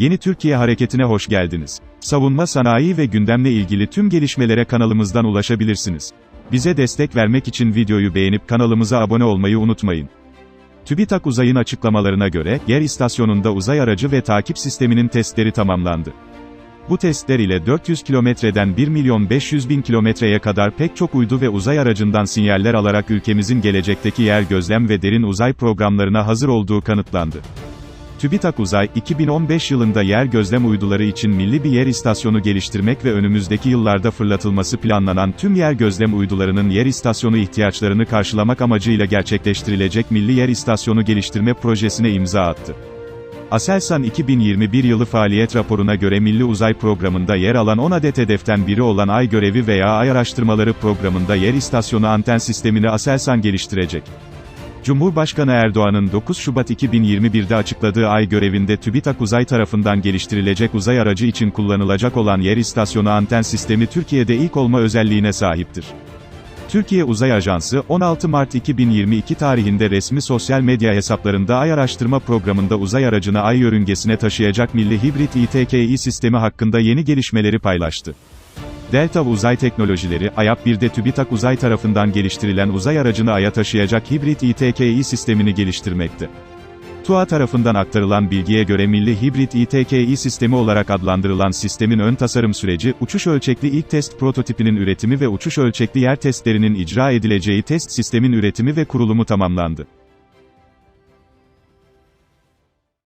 Yeni Türkiye Hareketi'ne hoş geldiniz. Savunma sanayi ve gündemle ilgili tüm gelişmelere kanalımızdan ulaşabilirsiniz. Bize destek vermek için videoyu beğenip kanalımıza abone olmayı unutmayın. TÜBİTAK Uzay'ın açıklamalarına göre, yer istasyonunda uzay aracı ve takip sisteminin testleri tamamlandı. Bu testler ile 400 kilometreden 1 milyon 500 bin kilometreye kadar pek çok uydu ve uzay aracından sinyaller alarak ülkemizin gelecekteki yer gözlem ve derin uzay programlarına hazır olduğu kanıtlandı. TÜBİTAK Uzay, 2015 yılında yer gözlem uyduları için milli bir yer istasyonu geliştirmek ve önümüzdeki yıllarda fırlatılması planlanan tüm yer gözlem uydularının yer istasyonu ihtiyaçlarını karşılamak amacıyla gerçekleştirilecek Milli Yer İstasyonu Geliştirme Projesi'ne imza attı. Aselsan 2021 yılı faaliyet raporuna göre Milli Uzay Programı'nda yer alan 10 adet hedeften biri olan Ay Görevi veya Ay Araştırmaları Programı'nda yer istasyonu anten sistemini Aselsan geliştirecek. Cumhurbaşkanı Erdoğan'ın 9 Şubat 2021'de açıkladığı ay görevinde TÜBİTAK Uzay tarafından geliştirilecek uzay aracı için kullanılacak olan yer istasyonu anten sistemi Türkiye'de ilk olma özelliğine sahiptir. Türkiye Uzay Ajansı, 16 Mart 2022 tarihinde resmi sosyal medya hesaplarında Ay Araştırma Programı'nda uzay aracını Ay yörüngesine taşıyacak milli hibrit İTKİ sistemi hakkında yeni gelişmeleri paylaştı. Delta Uzay Teknolojileri, AYAP 1'de TÜBİTAK Uzay tarafından geliştirilen uzay aracını Ay'a taşıyacak hibrit İTKİ sistemini geliştirmekte. TUA tarafından aktarılan bilgiye göre Milli Hibrit İTKİ sistemi olarak adlandırılan sistemin ön tasarım süreci, uçuş ölçekli ilk test prototipinin üretimi ve uçuş ölçekli yer testlerinin icra edileceği test sistemin üretimi ve kurulumu tamamlandı.